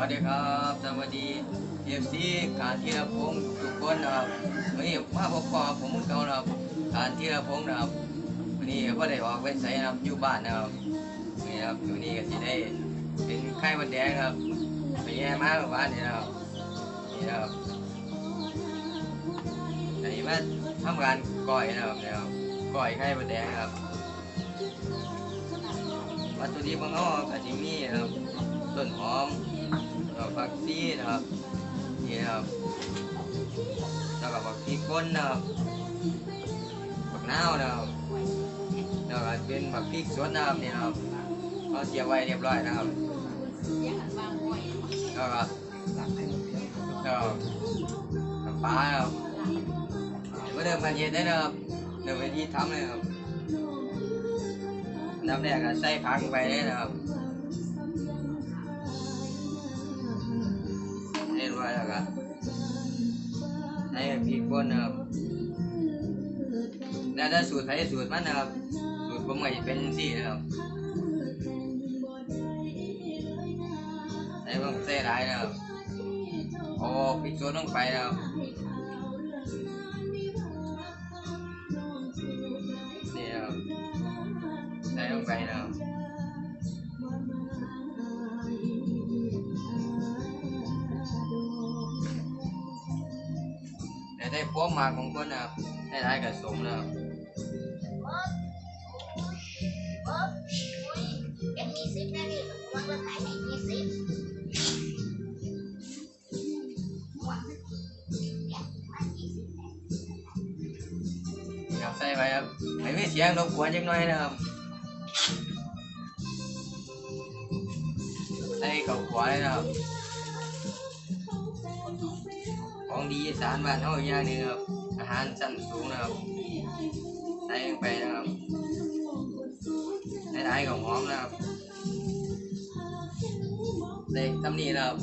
วัสดีครับสวัสดีเอฟซีการที่ระพงทุกคนนะครับวันนี้มาพบกับผมเก่านะครับการที่ระพงนะครับวันนี้ก็ได้ออกไปใส่นะครับอยู่บ้านนะครับนี่ครับวันนี้ก็ที่ได้เป็นไข้หวัดแดงครับไปแย่มากบ้านนี่นะครับนี่นะครับอันนี้มาทำการก่อยนะครับเนี่ยครับก่อยไข้หวัดแดงครับวัตถุดิบของเขาก็จะมีครับต้นหอม แล้วก็ผักชีนะครับนี่นะครับแล้วก็ผักชีก้นนะครับผักนาวนะครับแล้วก็เป็นผักพริกสดนะครับนี่นะครับเราเตรียมไว้เรียบร้อยนะครับแล้วก็แล้วก็น้ำปลาครับเมื่อเดิมกันเย็นได้นะครับเดิมไปที่ทำเลยครับน้ำแรกก็ใส่ผักไปเลยนะครับ ให้พริกป่นนะครับแล้วถ้าสูตรไทยสูตรมันนะครับ สูตรผมก็จะเป็นสี่นะครับใส่ต้องใส่หลายนะครับเอาพริกสดลงไปนะครับนี่ครับใส่ลงไปนะครับ แต่ได้พวกมาของคนนะครับได้ได้กับสมนะ ดีอีสารบ้านเฮาอย่างหนึงครับอาหารชั้นสูงนะครับใส่ลงไปนะครับได้ได้กับหอมนะครับเด็กทำนี่นะครับ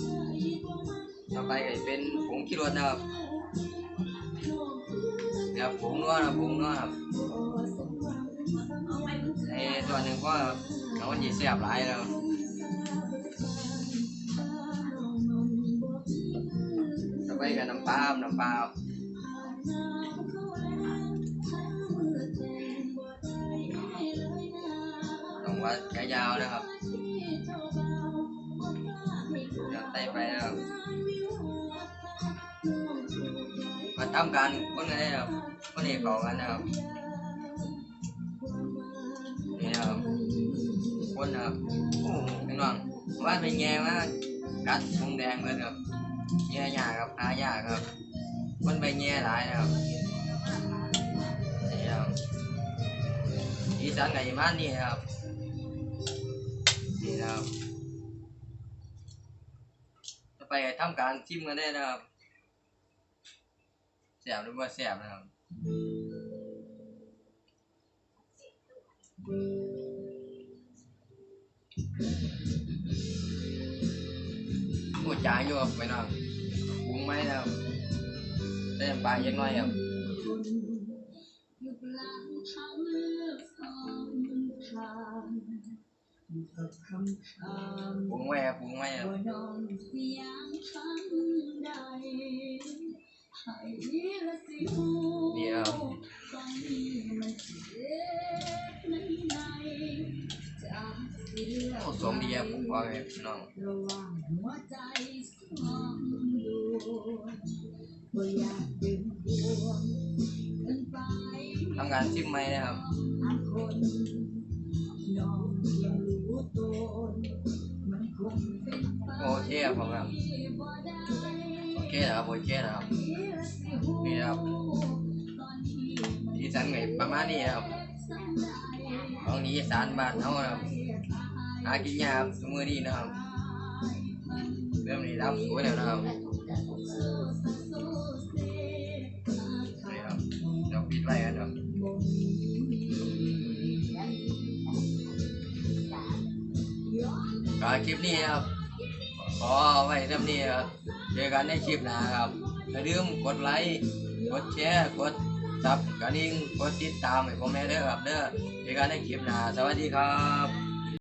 ต่อไปก็เป็นผงขี้รสนะครับเดี๋ยวผงนัวนะผงนัวครับไอ้ตัวหนึ่งก็เอามันจะแซ่บหลายแล้ว อไปกับน้ำปลาครับน้ำปลาครับต้องวัดแกะยาวนะครับเดี๋ยวใส่ไปนะครับมาทำการคนกันได้ครับคนนี้เก่ากันนะครั มกันได้นะครับแสบหรือว่าแสบนะครับพูดจาอยู่ครับไปน้องปรุงไหมครับได้น้ำปลาเยอะน้อยครับปรุงไว้ครับปรุงไว้ครับนี่ครับโอ้สมดีครับผมว่าไงน้อง ทำการชิมไหมนะครับโอเคครับผมครับโอเคนะครับโอเคนะครับนี่ครับอีสานไงประมาณนี้ครับของดีอีสานบ้านเขาครับหากินยากครับสมือนี้นะครับเริ่มนี้รับสวยแล้วนะครับ ก็คลิปนี้ครับ ขอไว้ทำนี้ครับเจอกันในคลิปหน้าครับอย่าลืมกดไลค์ กดแชร์ กดซับกระดิ่ง กดติดตามให้ผมแม่เด้อครับเด้อเจอกันในคลิปหน้า สวัสดีครับ